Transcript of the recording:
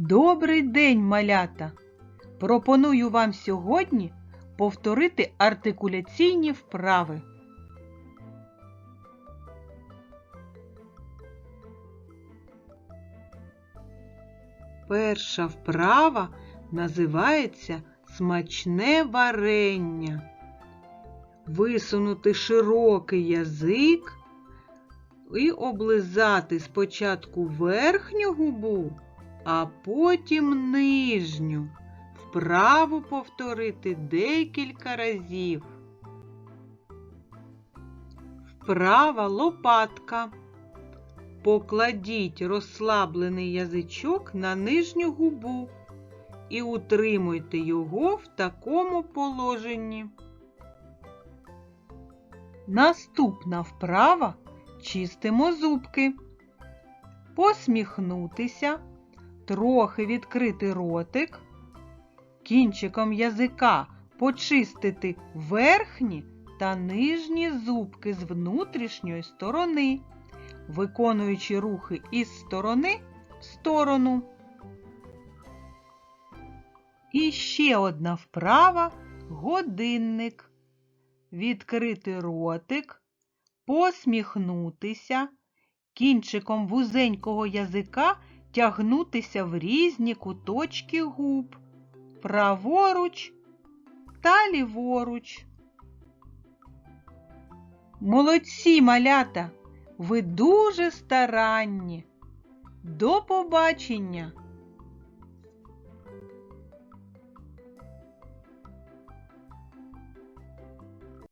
Добрий день, малята! Пропоную вам сьогодні повторити артикуляційні вправи. Перша вправа називається смачне варення. Висунути широкий язик і облизати спочатку верхню губу, а потім нижню. Вправу повторити декілька разів. Вправа лопатка. Покладіть розслаблений язичок на нижню губу і утримуйте його в такому положенні. Наступна вправа чистимо зубки. Посміхнутися, трохи відкрити ротик, кінчиком язика почистити верхні та нижні зубки з внутрішньої сторони, виконуючи рухи із сторони в сторону. І ще одна вправа годинник. Відкрити ротик, посміхнутися, кінчиком вузенького язика тягнутися в різні куточки губ, праворуч та ліворуч. Молодці малята! Ви дуже старанні. До побачення!